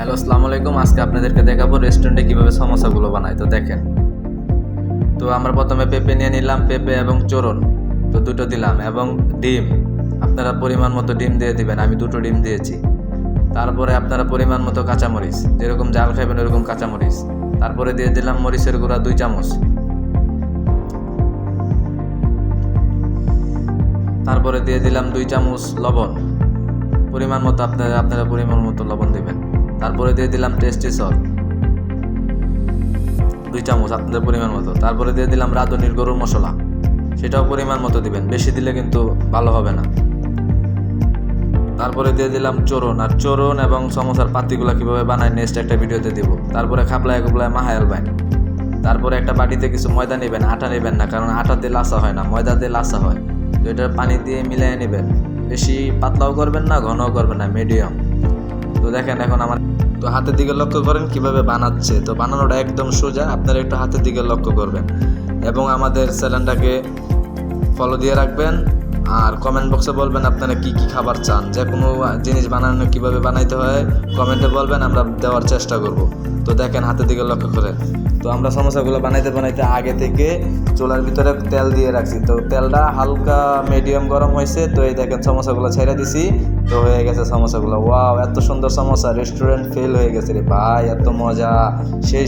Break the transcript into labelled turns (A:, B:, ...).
A: Hello, আসসালামু আলাইকুম। আজকে আপনাদেরকে দেখাবো রেস্টুরেন্টে কীভাবে সমোসাগুলো বানায়। তো দেখেন, তো আমরা প্রথমে পেঁপে নিয়ে নিলাম, পেঁপে এবং চোরন তো দুটো দিলাম, এবং ডিম। আপনারা পরিমাণ মতো ডিম দিয়ে দিবেন, আমি দুটো ডিম দিয়েছি। তারপরে আপনারা পরিমাণ মতো কাঁচামরিচ, যেরকম জাল খাবেন ওরকম কাঁচামরিচ। তারপরে দিয়ে দিলাম মরিচের গুঁড়া দুই চামচ। তারপরে দিয়ে দিলাম দুই চামচ লবণ। পরিমাণ মতো আপনারা আপনারা পরিমাণ মতো লবণ দিবেন। তারপরে দিয়ে দিলাম টেস্টি সল দুই চামচ আপনাদের পরিমাণ মতো। তারপরে দিয়ে দিলাম রাঁধুনির গরুর মশলা। সেটাও পরিমাণ মতো দিবেন। বেশি দিলে কিন্তু ভালো হবে না। তারপরে দিয়ে দিলাম চোরন আর চোরন এবং সমোসার পাতিগুলো কীভাবে বানায় নেক্সট একটা ভিডিওতে দিব। তারপরে খাপলায় কুবলায় মাহায় আলবেন তারপরে একটা বাটিতে কিছু ময়দা নেবেন। আটা নেবেন না, কারণ আটা দিয়ে লাসা হয় না। ময়দা দিয়ে লাসা হয়। তো এটা পানি দিয়ে মিলিয়ে নেবেন। বেশি পাতলাও করবেন না, ঘনও করবেন না মিডিয়াম তো দেখেন এখন আমার তো হাতের দিকে লক্ষ্য করেন কীভাবে বানাচ্ছে। তো বানানোটা একদম সোজা, আপনারা একটু হাতের দিকে লক্ষ্য করবেন। এবং আমাদের চ্যানেলটাকে ফলো দিয়ে রাখবেন। আর কমেন্ট বক্সে বলবেন আপনারা কি কি খাবার চান, যে কোনো জিনিস বানানো কীভাবে বানাইতে হয় কমেন্টে বলবেন, আমরা দেওয়ার চেষ্টা করব। তো দেখেন হাতের দিকে লক্ষ্য করে। তো আমরা সমোসাগুলো বানাইতে বানাইতে আগে থেকে চুলার ভিতরে তেল দিয়ে রাখছি। তো তেলটা হালকা মিডিয়াম গরম হয়েছে, তো এই দেখেন সমোসাগুলো ছেড়ে দিছি, তো হয়ে গেছে সমোসাগুলো। ওয়াও এত সুন্দর সমোসা রেস্টুরেন্ট ফেল হয়ে গেছে রে ভাই, এত মজা। সেই